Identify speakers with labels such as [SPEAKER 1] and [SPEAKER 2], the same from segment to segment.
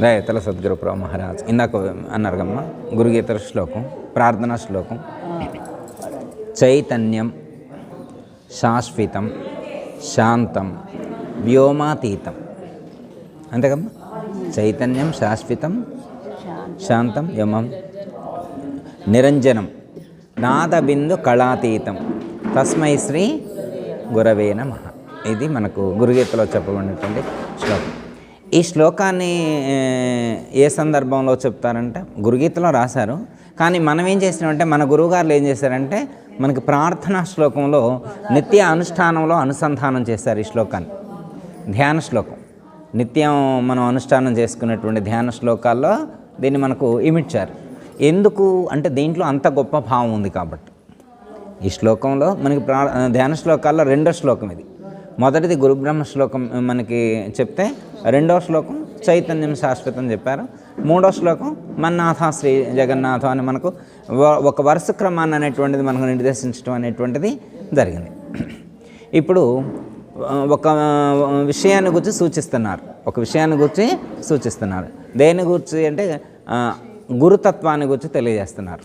[SPEAKER 1] దయతల సద్గురుప్రభు మహారాజ్. ఇందాక అన్నారు కమ్మ గురుగీతర శ్లోకం ప్రార్థనా శ్లోకం. చైతన్యం శాశ్వతం శాంతం వ్యోమాతీతం. అంతేకమ్మా చైతన్యం శాశ్వతం శాంతం యమం నిరంజనం నాదబిందు కళాతీతం. తస్మై శ్రీ గురవే నమ. ఇది మనకు గురుగీతలో చెప్పబడినటువంటి శ్లోకం. ఈ శ్లోకాన్ని ఏ, సందర్భంలో చెప్తారంటే గురుగీతలో రాశారు. కానీ మనం ఏం చేసినామంటే మన గురువుగారులు ఏం చేశారంటే మనకి ప్రార్థనా శ్లోకంలో నిత్య అనుష్ఠానంలో అనుసంధానం చేశారు ఈ శ్లోకాన్ని. ధ్యాన శ్లోకం. నిత్యం మనం అనుష్ఠానం చేసుకునేటువంటి ధ్యాన శ్లోకాల్లో దీన్ని మనకు ఇమిడ్చారు ఎందుకు అంటే దీంట్లో అంత గొప్ప భావం ఉంది కాబట్టి. ఈ శ్లోకంలో మనకి ప్రా ధ్యాన శ్లోకాల్లో రెండో శ్లోకం ఇది. మొదటిది గురుబ్రహ్మ శ్లోకం మనకి చెప్తే రెండో శ్లోకం చైతన్యం శాశ్వతం చెప్పారు. మూడో శ్లోకం మన్నాథ శ్రీ జగన్నాథ అని మనకు ఒక వరుస క్రమాన్ని అనేటువంటిది మనకు నిర్దేశించడం అనేటువంటిది జరిగింది. ఇప్పుడు ఒక విషయాన్ని గురించి సూచిస్తున్నారు. ఒక విషయాన్ని గురించి సూచిస్తున్నారు. దేని గురించి అంటే గురుతత్వాన్ని గురించి తెలియజేస్తున్నారు.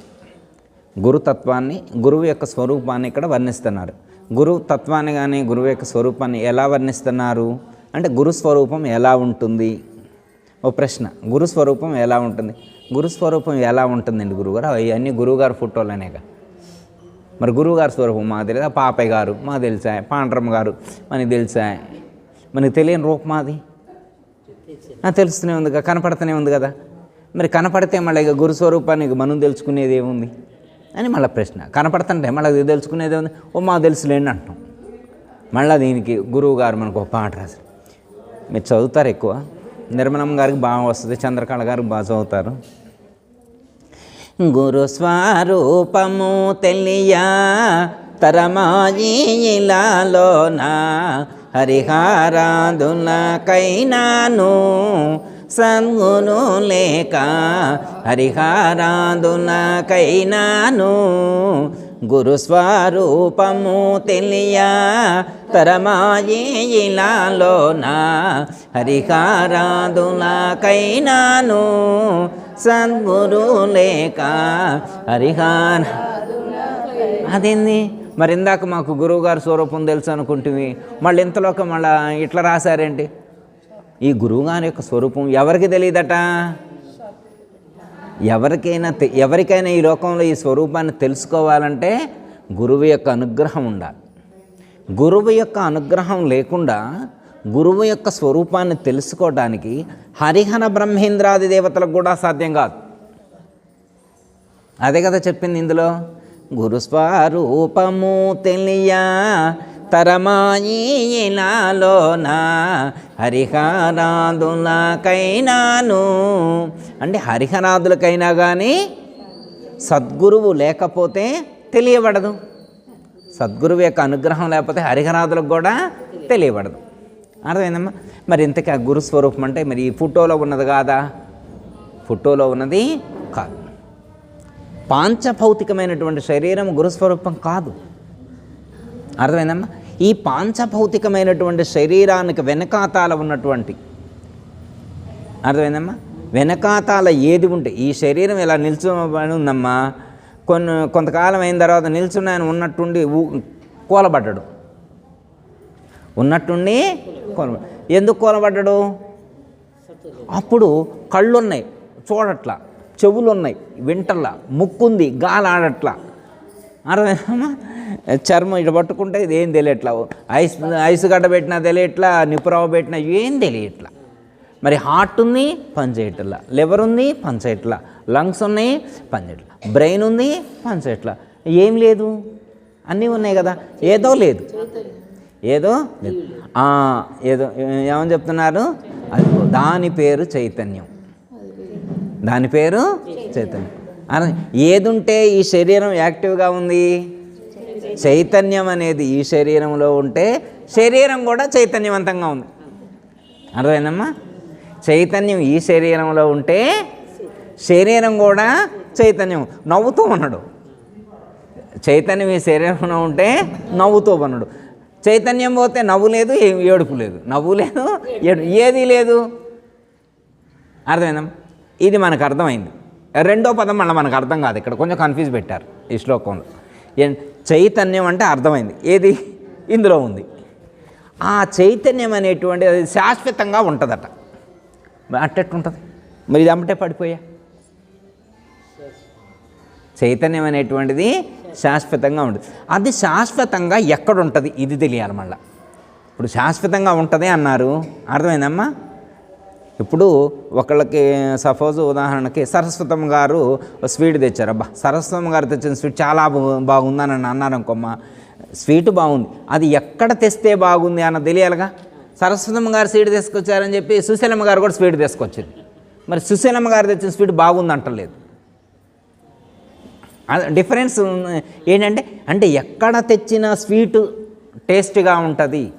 [SPEAKER 1] గురుతత్వాన్ని గురువు యొక్క స్వరూపాన్ని ఇక్కడ వర్ణిస్తున్నారు. గురు తత్వాన్ని కానీ గురువు యొక్క స్వరూపాన్ని ఎలా వర్ణిస్తున్నారు? అంటే గురు స్వరూపం ఎలా ఉంటుంది? ఓ ప్రశ్న. గురు స్వరూపం ఎలా ఉంటుంది? గురు స్వరూపం ఎలా ఉంటుందండి గురువుగారు అవన్నీ గురువుగారు ఫోటోలనేక మరి గురువుగారి స్వరూపం మాకు తెలియదు పాపయ్య గారు మాకు తెలుసా? పాండ్రమ్మ గారు మనకి తెలుసా? మనకి తెలియని రూపం అది తెలుస్తూనే ఉంది కదా కనపడుతూనే ఉంది కదా. మరి కనపడితే మళ్ళీ ఇక గురుస్వరూపానికి మనం తెలుసుకునేది ఏముంది? అని మళ్ళీ ప్రశ్న. కనపడుతుంటే మళ్ళీ అది తెలుసుకునేది ఉంది ఓ మాకు తెలుసులేండి అంటాం. మళ్ళీ దీనికి గురువు గారు మనకు ఒక పాట రాశారు. మీరు చదువుతారు ఎక్కువ? నిర్మలం గారికి బాగా వస్తుంది చంద్రకళ గారికి బాగా చదువుతారు. గురు స్వరూపము తెలియా తరమాయిలాలోన హరిహారాధునకైనాను సంగును లేక హరిహారాదులకైనాను గురు స్వరూపము తెలియా తరమాయిలాలోన హరిహారాదులకైనాను సద్గురు లేక హరిహార అదేంది? మరి ఇందాక మాకు గురువుగారు స్వరూపం తెలుసు అనుకుంటుంది మళ్ళీ ఇంతలోకి మళ్ళీ ఇట్లా రాశారేంటి? ఈ గురువుగారి యొక్క స్వరూపం ఎవరికి తెలియదట? ఎవరికైనా తె- ఎవరికైనా ఈ లోకంలో ఈ స్వరూపాన్ని తెలుసుకోవాలంటే గురువు యొక్క అనుగ్రహం ఉండాలి. గురువు యొక్క అనుగ్రహం లేకుండా గురువు యొక్క స్వరూపాన్ని తెలుసుకోవడానికి హరిహర బ్రహ్మేంద్రాది దేవతలకు కూడా సాధ్యం కాదు. అదే కదా చెప్పింది ఇందులో? గురు స్వరూపము తెలియా తరమాయినాలోన? హరిహరాదులకైనాను. అంటే హరిహరాదులకైనా కానీ సద్గురువు లేకపోతే తెలియబడదు. సద్గురువు యొక్క అనుగ్రహం లేకపోతే హరిహరాదులకు కూడా తెలియబడదు. అర్థమైందమ్మా? మరి ఇంతకీ ఆ గురు స్వరూపం అంటే మరి ఈ ఫోటోలో ఉన్నది కాదా? ఫోటోలో ఉన్నది కాదు. పాంచభౌతికమైనటువంటి శరీరం గురుస్వరూపం కాదు. అర్థమైందమ్మా? ఈ పాంచభౌతికమైనటువంటి శరీరానికి వెనకాతాల ఉన్నటువంటి. అర్థమైందమ్మా? వెనకాతాల ఏది ఉంటే ఈ శరీరం ఇలా నిల్చోబడి ఉందమ్మా? కొన్ని కొంతకాలం అయిన తర్వాత నిల్చున్నాయని ఉన్నట్టుండి కోలబడ్డడు కూలబడ్డాడు. ఉన్నట్టుండి కూల ఎందుకు కూలబడ్డాడు? అప్పుడు కళ్ళు ఉన్నాయి చూడట్లా చెవులు ఉన్నాయి వింటల్లా ముక్కుంది గాలి ఆడట్లా అర్థమేనమ్మా చర్మం ఇటు పట్టుకుంటే ఇది ఏం తెలియట్లా? ఐస్ ఐస్ గడ్డ పెట్టినా తెలియట్లా నిపురావు పెట్టినా ఏం తెలియట్లా? మరి హార్ట్ ఉంది పని చేయట్లా. లివర్ ఉంది పని చేయట్లా. లంగ్స్ ఉన్నాయి పని చేయట్లా. బ్రెయిన్ ఉంది పని చేయట్లా. ఏం లేదు. అన్నీ ఉన్నాయి కదా. ఏదో లేదు. ఏదో లేదు. ఏదో ఏమని చెప్తున్నారు? అది దాని పేరు చైతన్యం. దాని పేరు చైతన్యం. అన ఏదుంటే ఈ శరీరం యాక్టివ్గా ఉంది? చైతన్యం అనేది ఈ శరీరంలో ఉంటే శరీరం కూడా చైతన్యవంతంగా ఉంది. అర్థమైందమ్మా? చైతన్యం ఈ శరీరంలో ఉంటే శరీరం కూడా చైతన్యం. నవ్వుతూ ఉన్నాడు. చైతన్యం ఈ శరీరంలో ఉంటే నవ్వుతూ ఉన్నాడు. చైతన్యం పోతే నవ్వు లేదు ఏడుపు లేదు. నవ్వు లేదు ఏడు ఏది లేదు. అర్థమైందమ్మా? ఇది మనకు అర్థమైంది. రెండో పదం మళ్ళీ మనకు అర్థం కాదు. ఇక్కడ కొంచెం కన్ఫ్యూజ్ పెట్టారు ఈ శ్లోకంలో. చైతన్యం అంటే అర్థమైంది. ఏది? ఇందులో ఉంది. ఆ చైతన్యం అనేటువంటి అది శాశ్వతంగా ఉంటుందట. మరి అట్టెట్టుంటుంది. మరి ఇది అమ్మటే పడిపోయా? చైతన్యం అనేటువంటిది శాశ్వతంగా ఉంటుంది. అది శాశ్వతంగా ఎక్కడ ఉంటుంది ఇది తెలియాలి మళ్ళీ. ఇప్పుడు శాశ్వతంగా ఉంటుంది అన్నారు. అర్థమైందమ్మా? ఇప్పుడు ఒకళ్ళకి సపోజ్ ఉదాహరణకి సరస్వతం గారు స్వీట్ తెచ్చారు. అబ్బా సరస్వతం గారు తెచ్చిన స్వీట్ చాలా బాగు- బాగుందని అని అన్నారు అనుకోమ్మ. స్వీట్ బాగుంది. అది ఎక్కడ తెస్తే బాగుంది అన్న తెలియాలిగా? సరస్వతమ్మ గారు స్వీట్ తీసుకొచ్చారని చెప్పి సుశీలమ్మ గారు కూడా స్వీట్ తీసుకొచ్చింది. మరి సుశీలమ్మ గారు తెచ్చిన స్వీట్ బాగుంది అంటలేదు. డిఫరెన్స్ ఏంటంటే అంటే ఎక్కడ తెచ్చిన స్వీట్ టేస్ట్గా ఉంటుంది.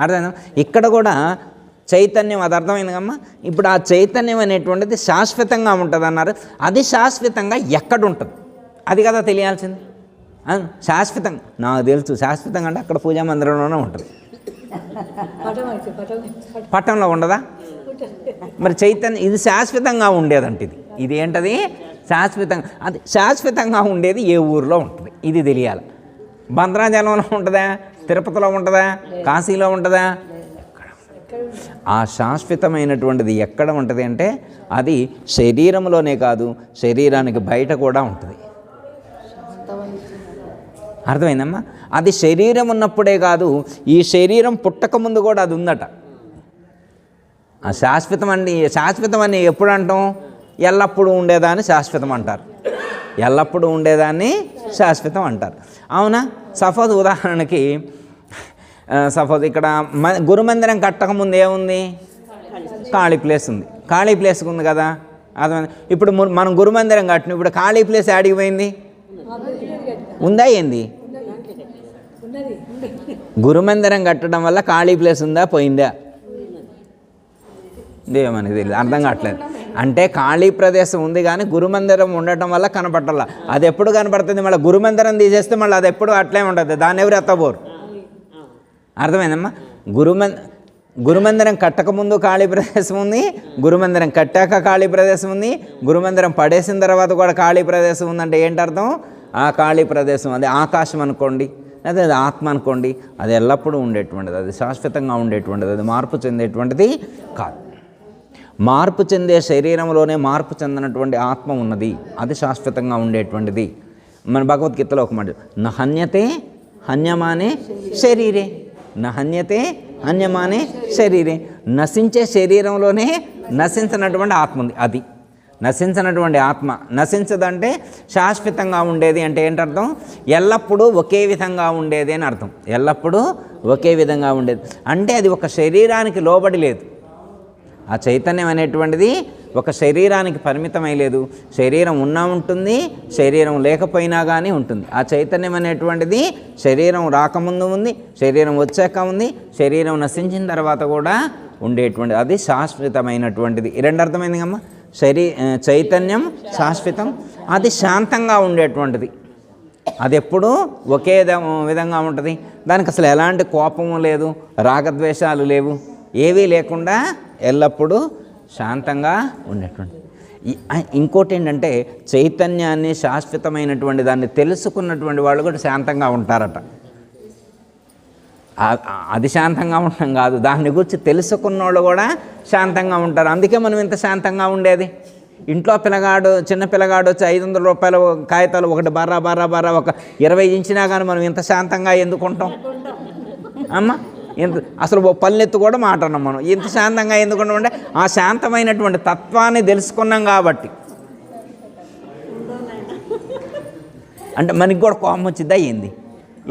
[SPEAKER 1] అర్థం ఇక్కడ కూడా చైతన్యం అది అర్థమైందమ్మా ఇప్పుడు ఆ చైతన్యం అనేటువంటిది శాశ్వతంగా ఉంటుంది అన్నారు అది శాశ్వతంగా ఎక్కడ ఉంటుంది అది కదా తెలియాల్సింది. శాశ్వతంగా. నాకు తెలుసు శాశ్వతంగా అంటే అక్కడ పూజా మందిరంలోనే ఉంటుంది. పట్టణంలో ఉండదా? మరి చైతన్యం ఇది శాశ్వతంగా ఉండేదంట ఇది. ఇది ఏంటది శాశ్వతంగా. అది శాశ్వతంగా ఉండేది ఏ ఊరిలో ఉంటుంది? ఇది తెలియాలి. భద్రాచలంలో ఉంటుందా? తిరుపతిలో ఉంటుందా? కాశీలో ఉంటుందా? ఆ శాశ్వతమైనటువంటిది ఎక్కడ ఉంటుంది అంటే అది శరీరంలోనే కాదు శరీరానికి బయట కూడా ఉంటుంది. అర్థమైందమ్మా? అది శరీరం ఉన్నప్పుడే కాదు ఈ శరీరం పుట్టక ముందు కూడా అది ఉందట. ఆ శాశ్వతం అని శాశ్వతం అని ఎప్పుడు అంటాం? ఎల్లప్పుడూ ఉండేదాన్ని శాశ్వతం అంటారు. ఎల్లప్పుడూ ఉండేదాన్ని శాశ్వతం అంటారు. అవునా? సపోజ్ ఉదాహరణకి సపోజ్ ఇక్కడ మ గురుమందిరం కట్టకముందు ఏముంది? ఖాళీ ప్లేస్ ఉంది. ఖాళీ ప్లేస్ ఉంది కదా? అర్థమైంది. ఇప్పుడు మనం గురుమందిరం కట్టిన ఇప్పుడు ఖాళీ ప్లేస్ ఆడిగిపోయింది ఉందా ఏంది? గురుమందిరం కట్టడం వల్ల ఖాళీ ప్లేస్ ఉందా? పోయిందా? ఇదే మనకి తెలియదు అర్థం కావట్లేదు. అంటే ఖాళీ ప్రదేశం ఉంది కానీ గురుమందిరం ఉండటం వల్ల కనపడాల అది ఎప్పుడు కనపడుతుంది? మళ్ళీ గురుమందిరం తీసేస్తే మళ్ళీ అది ఎప్పుడు అట్లే ఉంటుంది. దాన్ని ఎవరు ఎత్తబోరు? అర్థమైందమ్మా? గురుమం గురుమందిరం కట్టకముందు ఖాళీ ప్రదేశం ఉంది గురుమందిరం కట్టాక ఖాళీ ప్రదేశం ఉంది గురుమందిరం పడేసిన తర్వాత కూడా ఖాళీ ప్రదేశం ఉందంటే ఏంటి అర్థం? ఆ ఖాళీ ప్రదేశం అది ఆకాశం అనుకోండి అదే అది ఆత్మ అనుకోండి అది ఎల్లప్పుడూ ఉండేటువంటిది అది శాశ్వతంగా ఉండేటువంటిది అది మార్పు చెందేటువంటిది కాదు. మార్పు చెందే శరీరంలోనే మార్పు చెందినటువంటి ఆత్మ ఉన్నది అది శాశ్వతంగా ఉండేటువంటిది. మన భగవద్గీతలో ఒక మాట హన్యతే హన్యమానే శరీరే. నహన్యతే అన్యమానే శరీరే. నశించే శరీరంలోనే నశించినటువంటి ఆత్మ ఉంది. అది. నశించినటువంటి ఆత్మ. నశించదంటే శాశ్వతంగా ఉండేది అంటే ఏంటర్థం? ఎల్లప్పుడూ ఒకే విధంగా ఉండేది అని అర్థం. ఎల్లప్పుడూ ఒకే విధంగా ఉండేది. అంటే అది ఒక శరీరానికి లోబడి లేదు. ఆ చైతన్యం అనేటువంటిది ఒక శరీరానికి పరిమితమై లేదు. శరీరం ఉన్నా ఉంటుంది శరీరం లేకపోయినా కానీ ఉంటుంది. ఆ చైతన్యం అనేటువంటిది శరీరం రాకముందు ఉంది శరీరం వచ్చాక ఉంది శరీరం నశించిన తర్వాత కూడా ఉండేటువంటిది అది శాశ్వతమైనటువంటిది. రెండు అర్థమైంది కమ్మా శరీ చైతన్యం శాశ్వతం అది శాంతంగా ఉండేటువంటిది. అది ఎప్పుడూ ఒకే విధంగా ఉంటుంది. దానికి అసలు ఎలాంటి కోపము లేదు రాగద్వేషాలు లేవు. ఏవీ లేకుండా ఎల్లప్పుడూ శాంతంగా ఉండేటువంటి ఇంకోటి ఏంటంటే చైతన్యాన్ని శాశ్వతమైనటువంటి దాన్ని తెలుసుకున్నటువంటి వాళ్ళు కూడా శాంతంగా ఉంటారట. అది శాంతంగా ఉండడం కాదు. దాన్ని గురించి తెలుసుకున్న వాళ్ళు కూడా శాంతంగా ఉంటారు. అందుకే మనం ఇంత శాంతంగా ఉండేది. ఇంట్లో పిల్లగాడు చిన్న పిల్లగాడు వచ్చి ఐదు వందల రూపాయల కాగితాలు ఒకటి బర్రా బర్రా బర్రా ఒక ఇరవై ఇంచినా కానీ మనం ఇంత శాంతంగా ఎందుకుంటాం? అమ్మ! ఇంత అసలు ఓ పల్లెత్తు కూడా మాట్లాడినాం మనం. ఇంత శాంతంగా ఎందుకుంటాం ఉంటే ఆ శాంతమైనటువంటి తత్వాన్ని తెలుసుకున్నాం కాబట్టి. అంటే మనకి కూడా కోపం వచ్చిద్దా ఏంది?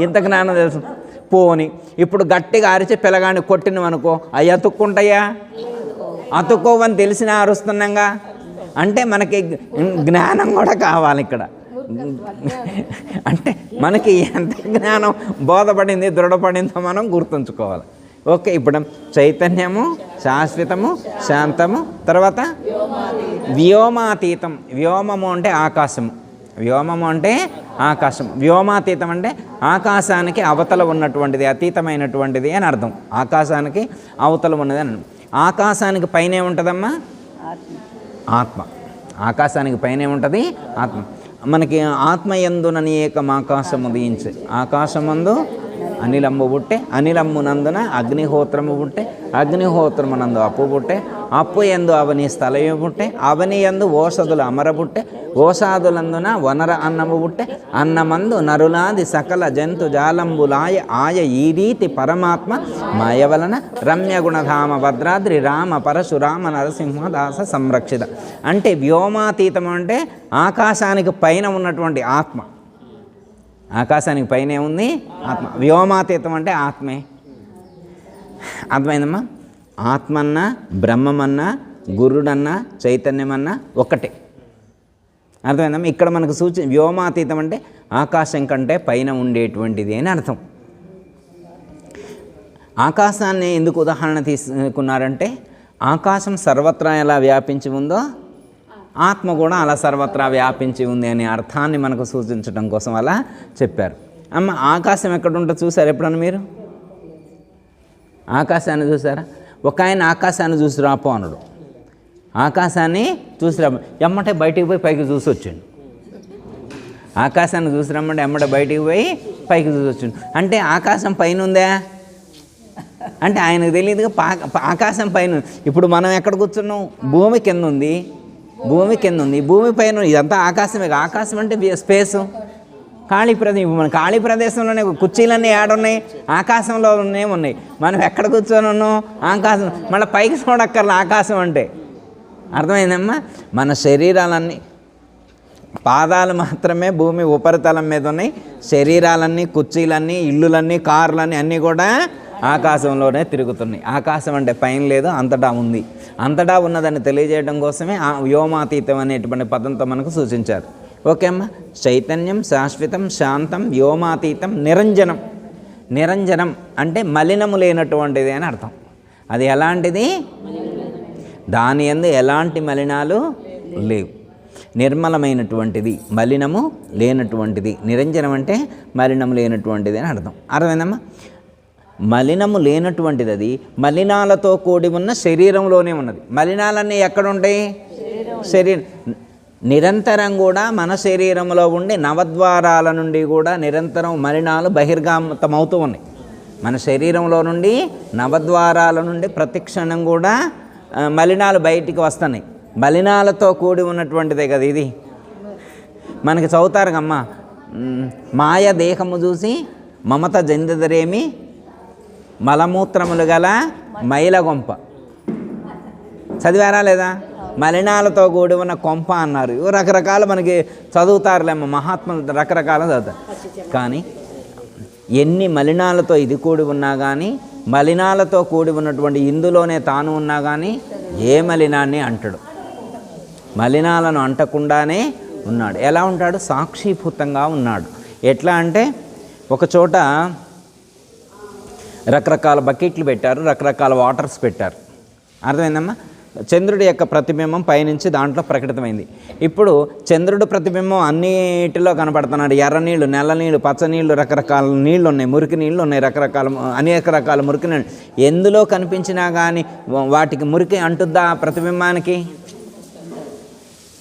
[SPEAKER 1] ఇంత జ్ఞానం తెలుసు. పోని ఇప్పుడు గట్టిగా అరిచి పిల్లగాని కొట్టినవనుకో అవి అతుక్కుంటాయా? అతుక్కోవని తెలిసినా అరుస్తున్నాగా? అంటే మనకి జ్ఞానం కూడా కావాలి ఇక్కడ. అంటే మనకి ఎంత జ్ఞానం బోధపడింది దృఢపడిందో మనం గుర్తుంచుకోవాలి. ఓకే ఇప్పుడు చైతన్యము శాశ్వతము శాంతము తర్వాత వ్యోమాతీతం. వ్యోమము అంటే ఆకాశము. వ్యోమము అంటే ఆకాశం వ్యోమాతీతం అంటే ఆకాశానికి అవతల ఉన్నటువంటిది అతీతమైనటువంటిది అని అర్థం. ఆకాశానికి అవతల ఉన్నది అని అర్థం. ఆకాశానికి పైన ఏముంటుందమ్మా
[SPEAKER 2] ఆత్మ.
[SPEAKER 1] ఆకాశానికి పైన ఏముంటుంది ఆత్మ. మనకి ఆత్మయందునని ఏకం ఆకాశము దీంచి. ఆకాశమందు అనిలమ్ము పుట్టే అనిలమ్మునందున అగ్నిహోత్రము పుట్టే అగ్నిహోత్రమునందు అప్పు పుట్టే అప్పు ఎందు అవని స్థలము పుట్టే అవని ఎందు ఓషధులు అమరబుట్టే ఓషాదులందున వనర అన్నము పుట్టే అన్నమందు నరులాది సకల జంతు జాలంబులాయ ఆయ ఈ రీతి పరమాత్మ మాయవలన రమ్య గుణధామ భద్రాద్రి రామ పరశురామ నరసింహదాస సంరక్షిత. అంటే వ్యోమాతీతం అంటే ఆకాశానికి పైన ఉన్నటువంటి ఆత్మ. ఆకాశానికి పైన ఉంది ఆత్మ. వ్యోమాతీతం అంటే ఆత్మే. అర్థమైందమ్మా? ఆత్మన్నా బ్రహ్మమన్నా గురుడన్నా చైతన్యమన్నా ఒకటే అర్థమైందమ్మా ఇక్కడ మనకు సూచి వ్యోమాతీతం అంటే ఆకాశం కంటే పైన ఉండేటువంటిది అని అర్థం. ఆకాశాన్ని ఎందుకు ఉదాహరణ తీసుకున్నారంటే ఆకాశం సర్వత్రా ఎలా వ్యాపించి ఉందో ఆత్మ కూడా అలా సర్వత్రా వ్యాపించి ఉంది అనే అర్థాన్ని మనకు సూచించడం కోసం అలా చెప్పారు. అమ్మ ఆకాశం ఎక్కడ చూసారు ఎప్పుడన్నా మీరు? ఆకాశాన్ని చూసారా ఒక ఆయన ఆకాశాన్ని చూసి రాపో అనడు. ఆకాశాన్ని చూసి రా ఎమ్మటే బయటికి పోయి పైకి చూసి వచ్చాడు. ఆకాశాన్ని చూసి రమ్మంటే ఎమ్మటే బయటికి పోయి పైకి చూసి వచ్చాడు. అంటే ఆకాశం పైన ఉందా? అంటే ఆయనకు తెలియదుగా ఆకాశం పైన ఉంది. ఇప్పుడు మనం ఎక్కడ కూర్చున్నాం? భూమి కింద ఉంది. భూమి కింద ఉంది. భూమి పైన ఇదంతా ఆకాశమే ఆకాశం అంటే స్పేసు. ఖాళీ ప్రదేశం ఇప్పుడు మన ఖాళీ ప్రదేశంలోనే కుర్చీలన్నీ ఏడున్నాయి. ఆకాశంలో ఉన్నాయి మనం ఎక్కడ కూర్చొని ఉన్నాం? ఆకాశం మళ్ళీ పైకి చూడక్కర్ల ఆకాశం అంటే. అర్థమైందమ్మా? మన శరీరాలన్నీ పాదాలు మాత్రమే భూమి ఉపరితలం మీద ఉన్నాయి. శరీరాలన్నీ కుర్చీలన్నీ ఇల్లులన్నీ కార్లన్నీ అన్నీ కూడా ఆకాశంలోనే తిరుగుతున్నాయి. ఆకాశం అంటే పైన లేదు అంతటా ఉంది. అంతటా ఉన్నదని తెలియజేయడం కోసమే ఆ వ్యోమాతీతం అనేటువంటి పదంతో మనకు సూచించారు. ఓకే అమ్మా. చైతన్యం శాశ్వతం శాంతం వ్యోమాతీతం నిరంజనం. నిరంజనం అంటే మలినము లేనటువంటిది అని అర్థం. అది ఎలాంటిది? దాని ఎందు ఎలాంటి మలినాలు లేవు. నిర్మలమైనటువంటిది మలినము లేనటువంటిది. నిరంజనం అంటే మలినము లేనటువంటిది అని అర్థం. అర్థమైందమ్మా? మలినము లేనటువంటిది అది మలినాలతో కూడి ఉన్న శరీరంలోనే ఉన్నది. మలినాలన్నీ ఎక్కడుంటాయి? శరీరం. నిరంతరం కూడా మన శరీరంలో ఉండి నవద్వారాల నుండి కూడా నిరంతరం మలినాలు బహిర్గతమవుతూ ఉన్నాయి. మన శరీరంలో నుండి నవద్వారాల నుండి ప్రతిక్షణం కూడా మలినాలు బయటికి వస్తున్నాయి. మలినాలతో కూడి ఉన్నటువంటిదే కదా ఇది. మనకి చదువుతారు కమ్మా మాయ దేహము చూసి మమత జందదరేమి మలమూత్రములు గల మైల గొంప. చదివారా లేదా? మలినాలతో కూడి ఉన్న కొంప అన్నారు. రకరకాల మనకి చదువుతారులేమో మహాత్ములు రకరకాల చదువుతారు. కానీ ఎన్ని మలినాలతో ఇది కూడి ఉన్నా కానీ మలినాలతో కూడి ఉన్నటువంటి ఇందులోనే తాను ఉన్నా కానీ ఏ మలినాన్ని అంటడు. మలినాలను అంటకుండానే ఉన్నాడు. ఎలా ఉంటాడు? సాక్షిభూతంగా ఉన్నాడు. ఎట్లా అంటే ఒక చోట రకరకాల బకెట్లు పెట్టారు రకరకాల వాటర్స్ పెట్టారు. అర్థమైందమ్మా? చంద్రుడి యొక్క ప్రతిబింబం పైనుంచి దాంట్లో ప్రకటితమైంది. ఇప్పుడు చంద్రుడు ప్రతిబింబం అన్నిటిలో కనపడుతున్నాడు. ఎర్ర నీళ్ళు నెల నీళ్ళు పచ్చ నీళ్ళు రకరకాల నీళ్ళు ఉన్నాయి మురికి నీళ్ళు ఉన్నాయి రకరకాల అనేక రకాల మురికి నీళ్ళు ఎందులో కనిపించినా కానీ వాటికి మురికి అంటుద్దా ప్రతిబింబానికి?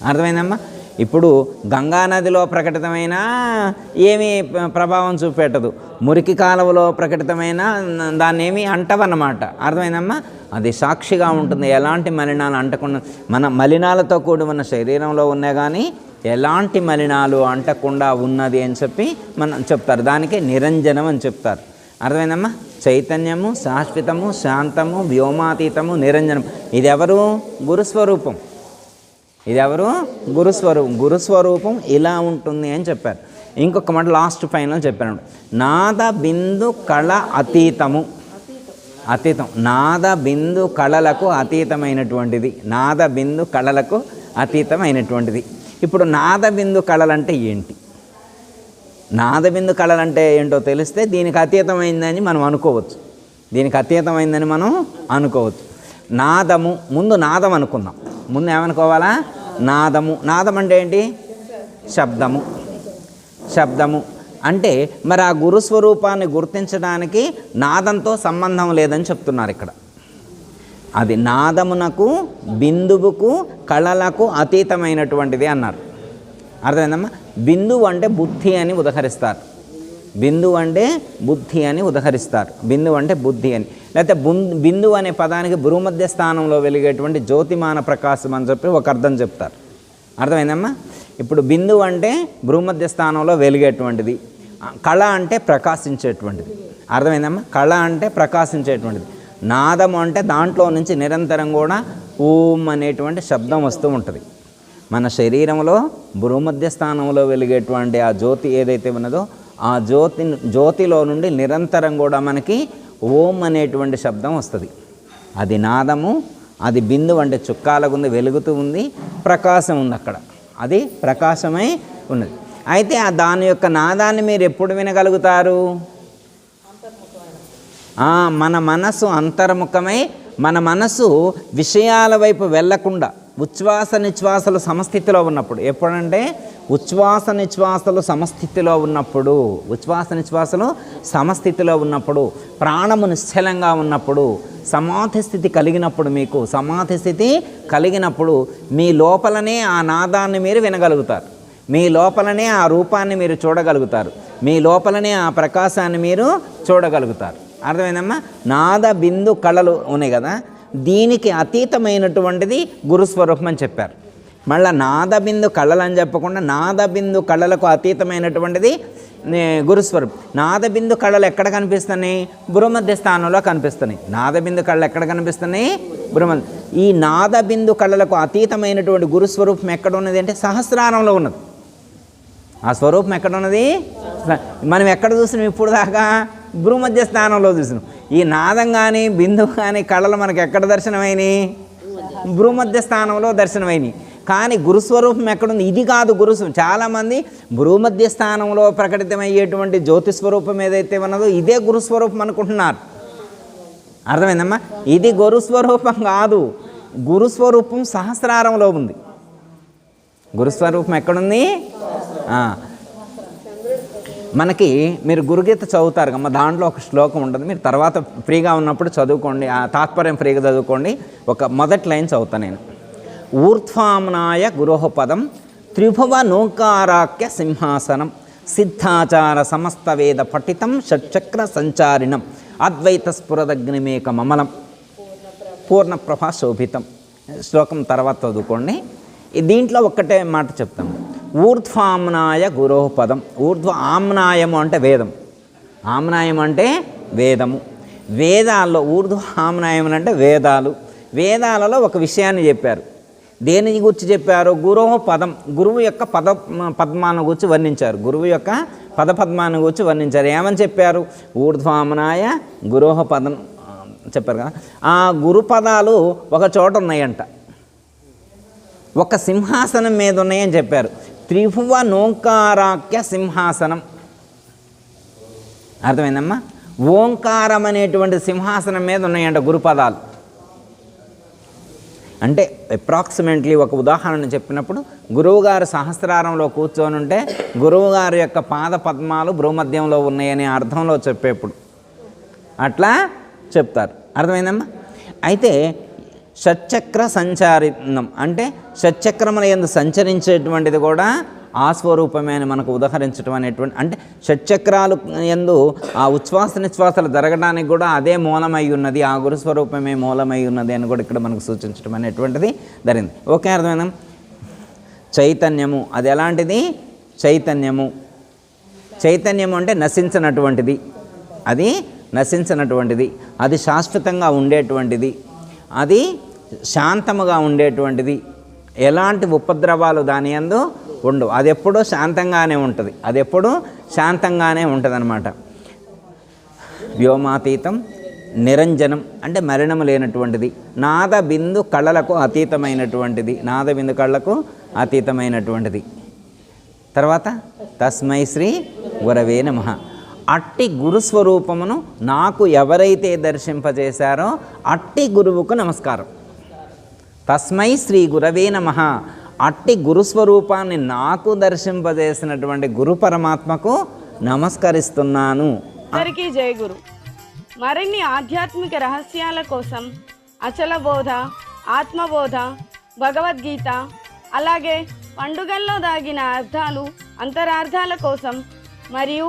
[SPEAKER 1] అర్థమైందమ్మా? ఇప్పుడు గంగా నదిలో ప్రకటితమైన ఏమీ ప్రభావం చూపెట్టదు. మురికి కాలువలో ప్రకటితమైన దాన్ని ఏమీ అంటవన్నమాట. అర్థమైందమ్మా? అది సాక్షిగా ఉంటుంది. ఎలాంటి మలినాలు అంటకుండా మన మలినాలతో కూడి ఉన్న శరీరంలో ఉన్నా కానీ ఎలాంటి మలినాలు అంటకుండా ఉన్నది అని చెప్పి మనం చెప్తారు. దానికి నిరంజనం అని చెప్తారు. అర్థమైందమ్మా? చైతన్యము శాశ్వతము శాంతము వ్యోమాతీతము నిరంజనం ఇది ఎవరు గురుస్వరూపం. ఇది ఎవరు గురుస్వరూపం. గురుస్వరూపం ఇలా ఉంటుంది అని చెప్పారు. ఇంకొక మాట లాస్ట్ ఫైనల్ చెప్పాను. నాద బిందు కళ అతీతము. అతీతం. నాద బిందు కళలకు అతీతమైనటువంటిది. నాద బిందు కళలకు అతీతమైనటువంటిది. ఇప్పుడు నాద బిందు కళలంటే ఏంటి? నాద బిందు కళలంటే ఏంటో తెలిస్తే దీనికి అతీతమైందని మనం అనుకోవచ్చు. దీనికి అతీతమైందని మనం అనుకోవచ్చు. నాదము. ముందు నాదం అనుకుందాం. ముందు ఏమనుకోవాలా నాదము. నాదం అంటే ఏంటి? శబ్దము. శబ్దము. అంటే మరి ఆ గురుస్వరూపాన్ని గుర్తించడానికి నాదంతో సంబంధం లేదని చెప్తున్నారు ఇక్కడ. అది నాదమునకు బిందువుకు కళలకు అతీతమైనటువంటిది అన్నారు. అర్థమైందమ్మా? బిందువు అంటే బుద్ధి అని ఉదహరిస్తారు. బిందువు అంటే బుద్ధి అని ఉదహరిస్తారు. బిందువు అంటే బుద్ధి అని. లేకపోతే బిందు బిందువు అనే పదానికి భూమధ్య స్థానంలో వెలిగేటువంటి జ్యోతిమాన ప్రకాశం అని చెప్పి ఒక అర్థం చెప్తారు. అర్థమైందమ్మా? ఇప్పుడు బిందు అంటే భూమధ్య స్థానంలో వెలిగేటువంటిది. కళ అంటే ప్రకాశించేటువంటిది. అర్థమైందమ్మా? కళ అంటే ప్రకాశించేటువంటిది. నాదము అంటే దాంట్లో నుంచి నిరంతరం కూడా ఓం అనేటువంటి శబ్దం వస్తూ ఉంటుంది. మన శరీరంలో భూమధ్య స్థానంలో వెలిగేటువంటి ఆ జ్యోతి ఏదైతే ఉన్నదో ఆ జ్యోతి జ్యోతిలో నుండి నిరంతరం కూడా మనకి ఓం అనేటువంటి శబ్దం వస్తుంది. అది నాదము అది బిందు అంటే చుక్కాలకు ఉంది వెలుగుతూ ఉంది ప్రకాశం ఉంది అక్కడ. అది ప్రకాశమై ఉన్నది. అయితే ఆ దాని యొక్క నాదాన్ని మీరు ఎప్పుడు వినగలుగుతారు? మన మనసు అంతర్ముఖమై మన మనసు విషయాల వైపు వెళ్ళకుండా ఉచ్ఛ్వాస నిశ్వాసలు సమస్థితిలో ఉన్నప్పుడు. ఎప్పుడంటే ఉచ్ఛ్వాస నిశ్వాసలు సమస్థితిలో ఉన్నప్పుడు. ఉచ్ఛ్వాస నిశ్వాసలు సమస్థితిలో ఉన్నప్పుడు. ప్రాణము నిశ్చలంగా ఉన్నప్పుడు. సమాధి స్థితి కలిగినప్పుడు మీకు. సమాధి స్థితి కలిగినప్పుడు మీ లోపలనే ఆ నాదాన్ని మీరు వినగలుగుతారు. మీ లోపలనే ఆ రూపాన్ని మీరు చూడగలుగుతారు. మీ లోపలనే ఆ ప్రకాశాన్ని మీరు చూడగలుగుతారు. అర్థమైందమ్మా? నాద బిందు కళలు ఉన్నాయి కదా? దీనికి అతీతమైనటువంటిది గురుస్వరూపం అని చెప్పారు. మళ్ళీ నాద బిందు కళలు అని చెప్పకుండా నాద బిందు కళలకు అతీతమైనటువంటిది గురుస్వరూపం. నాద బిందు కళలు ఎక్కడ కనిపిస్తున్నాయి? బృహమధ్య స్థానంలో కనిపిస్తున్నాయి. నాద బిందు కళలు ఎక్కడ కనిపిస్తున్నాయి? బృహమ ఈ నాద బిందు కళలకు అతీతమైనటువంటి గురుస్వరూపం ఎక్కడ ఉన్నది అంటే సహస్రారంలో ఉన్నది. ఆ స్వరూపం ఎక్కడ ఉన్నది? మనం ఎక్కడ చూసినాం? ఇప్పుడు దాకా భూమధ్య స్థానంలో చూసినాం. ఈ నాదం కానీ బిందువు కానీ కళలు మనకు ఎక్కడ దర్శనమైనవి? భ్రూమధ్య స్థానంలో దర్శనమైనవి. కానీ గురుస్వరూపం ఎక్కడుంది? ఇది కాదు గురుస్వరూపం. చాలామంది భ్రూమధ్య స్థానంలో ప్రకటితమయ్యేటువంటి జ్యోతి స్వరూపం ఏదైతే ఉన్నదో ఇదే గురుస్వరూపం అనుకుంటున్నారు. అర్థమైందమ్మా? ఇది గురుస్వరూపం కాదు. గురుస్వరూపం సహస్రారంలో ఉంది. గురుస్వరూపం ఎక్కడుంది? మనకి మీరు గురుగీత చదువుతారు కమ్మ దాంట్లో ఒక శ్లోకం ఉంటుంది. మీరు తర్వాత ఫ్రీగా ఉన్నప్పుడు చదువుకోండి. ఆ తాత్పర్యం ఫ్రీగా చదువుకోండి. ఒక మొదటి లైన్ చదువుతాను నేను. ఊర్ధ్వామ్నాయ గురోహ పదం త్రిభువ నౌకారాక్య సింహాసనం సిద్ధాచార సమస్త వేద పఠితం షట్చక్ర సంచారిణం అద్వైత స్ఫురదగ్నిమేక మమలం పూర్ణప్రభ శోభితం. శ్లోకం తర్వాత చదువుకోండి. దీంట్లో ఒక్కటే మాట చెప్తాము ఊర్ధ్వామ్నాయ గురోహ పదం. ఊర్ధ్వ ఆమ్నాయము అంటే వేదం. ఆమ్నాయం అంటే వేదము. వేదాల్లో ఊర్ధ్వ ఆమ్నాయం అంటే వేదాలు. వేదాలలో ఒక విషయాన్ని చెప్పారు. దేని గురించి చెప్పారు? గురువు పదం. గురువు యొక్క పద పద్మాన్ని గురించి వర్ణించారు. గురువు యొక్క పద పద్మాన్ని గురించి వర్ణించారు. ఏమని చెప్పారు? ఊర్ధ్వామనాయ గురోహ పదం. చెప్పారు కదా. ఆ గురు పదాలు ఒక చోట ఉన్నాయంట. ఒక సింహాసనం మీద ఉన్నాయని చెప్పారు. త్రిభువనోంకారాఖ్య సింహాసనం. అర్థమైందమ్మా? ఓంకారం అనేటువంటి సింహాసనం మీద ఉన్నాయంట గురుపదాలు. అంటే అప్రాక్సిమేట్లీ ఒక ఉదాహరణ చెప్పినప్పుడు గురువుగారు సహస్రారంలో కూర్చొని ఉంటే గురువుగారి యొక్క పాద పద్మాలు భూమధ్యంలో ఉన్నాయనే అర్థంలో చెప్పేప్పుడు. అట్లా చెప్తారు. అర్థమైందమ్మా? అయితే షట్చక్ర సంచారితం అంటే షట్చక్రముల ఎందు సంచరించేటువంటిది కూడా ఆ స్వరూపమే అని మనకు ఉదహరించడం అనేటువంటి అంటే షట్చక్రాలు ఎందు ఆ ఉచ్ఛ్వాస నిశ్వాసాలు జరగడానికి కూడా అదే మూలమై ఉన్నది ఆ గురు స్వరూపమే మూలమై ఉన్నది అని కూడా ఇక్కడ మనకు సూచించడం అనేటువంటిది జరిగింది. ఓకే అర్థమైందా? చైతన్యము. అది ఎలాంటిది? చైతన్యము. చైతన్యము అంటే నశించినటువంటిది. అది నశించినటువంటిది. అది శాశ్వతంగా ఉండేటువంటిది. అది శాంతముగా ఉండేటువంటిది. ఎలాంటి ఉపద్రవాలు దాని యందు ఉండవు. అది ఎప్పుడూ శాంతంగానే ఉంటుంది. అది ఎప్పుడూ శాంతంగానే ఉంటుంది అనమాట వ్యోమాతీతం నిరంజనం అంటే మరణం లేనటువంటిది. నాద బిందు కళలకు అతీతమైనటువంటిది. నాద బిందు కళ్ళకు అతీతమైనటువంటిది. తర్వాత తస్మై శ్రీ గురవే నమ. అట్టి గురుస్వరూపమును నాకు ఎవరైతే దర్శింపజేశారో అట్టి గురువుకు నమస్కారం. తస్మై శ్రీ గురవే నమ. అట్టి గురుస్వరూపాన్ని నాకు దర్శింపజేసినటువంటి గురు పరమాత్మకు నమస్కరిస్తున్నాను.
[SPEAKER 2] అందరికీ జయ గురు. మరిన్ని ఆధ్యాత్మిక రహస్యాల కోసం అచల బోధ ఆత్మబోధ భగవద్గీత అలాగే పండుగల్లో దాగిన అర్థాలు అంతరార్థాల కోసం మరియు